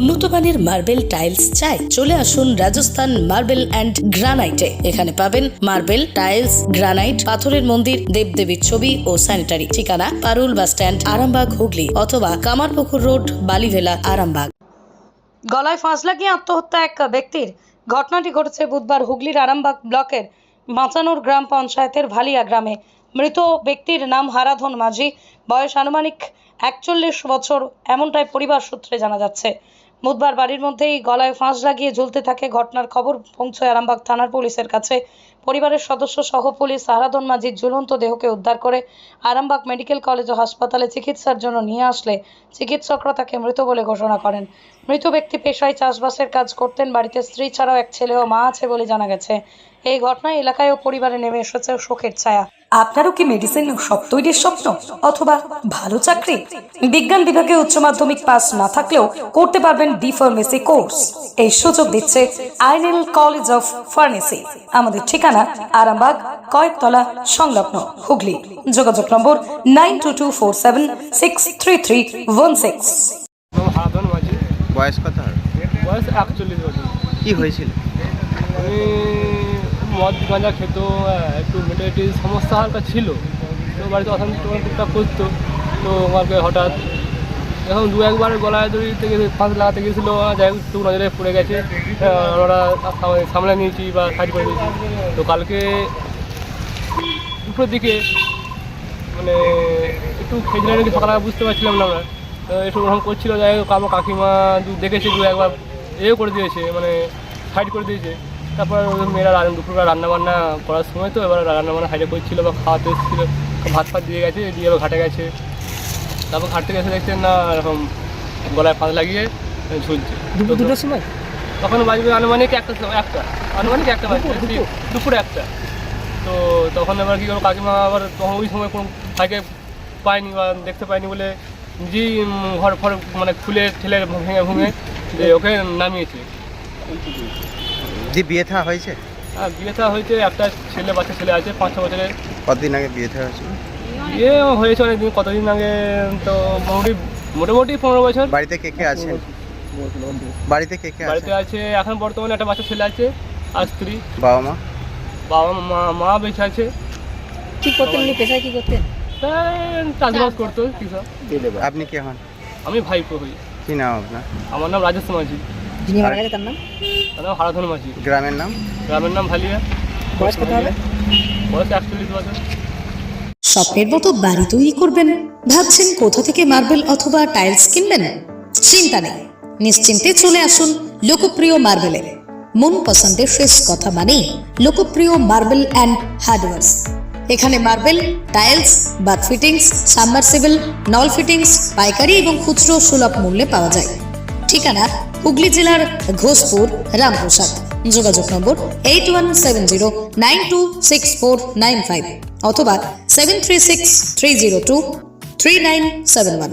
উন্নত মানের marble tiles চাই, চলে আসুন রাজস্থান মার্বেল অ্যান্ড গ্রানাইটে। এখানে পাবেন মার্বেল, টাইলস, গ্রানাইট, পাথরের মন্দির, দেবদেবীর ছবি ও স্যানিটারি। ঠিকানা, পারুল বাস স্ট্যান্ড, আরামবাগ, হুগলি অথবা কামারপুকুর রোড, বালিভেলা, আরামবাগ। গলায় ফাঁস লাগিয়ে আত্মহত্যা এক ব্যক্তির? ঘটনাটি ঘটেছে বুধবার হুগলির আরামবাগ ব্লকের বাঁচানোর গ্রাম পঞ্চায়েতের ভালিয়া গ্রামে। মৃত ব্যক্তির নাম হারাধন মাঝি। বয়স আনুমানিক একচল্লিশ বছর, এমনটাই পরিবার সূত্রে জানা যাচ্ছে। বুধবার বাড়ির মধ্যেই গলায় ফাঁস লাগিয়ে ঝুলতে থাকে ঘটনার খবর পৌঁছয় আরামবাগ থানার পুলিশের কাছে। পরিবারের সদস্য সহ পুলিশ সাহারাদন মাঝির ঝুলন্ত দেহকে উদ্ধার করে আরামবাগ মেডিকেল কলেজ ও হাসপাতালে চিকিৎসার জন্য নিয়ে আসলে চিকিৎসকরা তাকে মৃত বলে ঘোষণা করেন। মৃত ব্যক্তি পেশায় চাষবাসের কাজ করতেন, বাড়িতে স্ত্রী ছাড়াও এক ছেলে ও মা আছে বলে জানা গেছে। এই ঘটনায় এলাকায় ও পরিবারে নেমে এসেছে শোকের ছায়া। আপনারও কি মেডিসিন সব তৈরির স্বপ্ন? অথবা ভালো চাকরি? বিজ্ঞান বিভাগে উচ্চ মাধ্যমিক পাস না থাকলেও করতে পারবেন ডি ফার্মেসি কোর্স এই সুযোগ দিচ্ছে আইনেল কলেজ অফ ফার্মেসি আমাদের ঠিকানা আরামবাগ কয়েকতলা সংলগ্ন হুগলি। যোগাযোগ number nine two two four seven six three three one six বয়স কত? বয়স একচল্লিশ বছর। কি হয়েছিল? মদ গাঁজা খেত আহ, একটু মেন্টালিটির সমস্যা হালকা ছিল। তো বাড়িতে অশান্তি টুকটাক করতো। তো আমাকে হঠাৎ এখন দু একবার গলায় দড়ি থেকে ফাঁস লাগাতে গেছিল যাই হোক একটু নজরে পড়ে গেছে। ওরা সামলে- নিয়েছি বা সাইড করে দিয়েছি। তো কালকে দুপুরের দিকে মানে একটু খেজলে নাকি সকালে বুঝতে পারছিলাম না আমরা। একটু ওরকম করছিল। যাই হোক আমার কাকিমা দেখেছে দু একবার। এও করে দিয়েছে মানে সাইড করে দিয়েছে। তারপর মেয়েরা রান্না দুপুরবেলা রান্নাবান্না করার সময় তো এবার রান্নাবান্না সাইডে করছিল বা খাওয়াতে এসেছিল ভাত ফাত দিয়ে গেছে দিয়ে এবার ঘাটে গেছে। তারপর ঘাট থেকে এসে দেখছেন না এরকম গলায় ফাঁস লাগিয়ে ঝুলছে। দুপুর দুটোর সময়? তখন বাজবে আনুমানিক একটা সময় একটা আনুমানিক একটা বাজবে দুপুরে একটা। তো তখন এবার কী করব কাকিমা আবার তখন ওই সময় কোনো তাকে পায়নি বা দেখতে পায়নি বলে নিজেই ঘর ফর মানে খুলে ঠেলে ভেঙে ভেঙে যে ওকে নামিয়েছে। যে বিয়ে থা হয়েছে? আর বিয়ে থা হয়েছে একটা ছেলে বাচ্চা ছেলে আছে পাঁচ ছ বছরের। কতদিন আগে বিয়ে থা হয়েছিল বিয়ে হয়েছে অনেকদিন কতদিন আগে? তো মোটামুটি মোটামুটি পনেরো বছর। বাড়িতে কে কে আছেন? বাড়িতে কে কে বাড়িতে আছে আছে এখন বর্তমানে একটা বাচ্চা ছেলে আছে আর স্ত্রী। বাবা মা? বাবা মা মা বেঁচে আছে। কি করতেন উনি? পেশায় কি করতেন? তাই চাষবাস করতো কৃষক। আপনি কে হন? আমি ভাইপো হই। কি নাম আপনার? আমার নাম রাজেশ মাঝি যিনি মারা গেছে তার নাম? তার নাম হারাধন মাঝি। গ্রামের নাম? গ্রামের নাম ভালিয়া। বয়স কত হবে? বয়স একচল্লিশ বছর। স্বপ্নের মতো বাড়ি তৈরি করবেন? ভাবছেন কোথা থেকে মার্বেল অথবা টাইলস কিনবেন? চিন্তা নেই। নিশ্চিন্তে চলে আসুন লোকপ্রিয় মার্বেলে। মন পছন্দের শেষ কথা মানে লোকপ্রিয় মার্বেল অ্যান্ড হার্ডওয়ার্স। এখানে marble tiles bath fittings submersible নল ফিটিংস পাইকারি এবং খুচরো সুলভ মূল্যে পাওয়া যায়। ঠিকানা হুগলি জেলার ঘোষপুর, রামপ্রসাদ। যোগাযোগ number eight one seven zero nine two six four nine five অথবা seven three six three zero two three nine seven one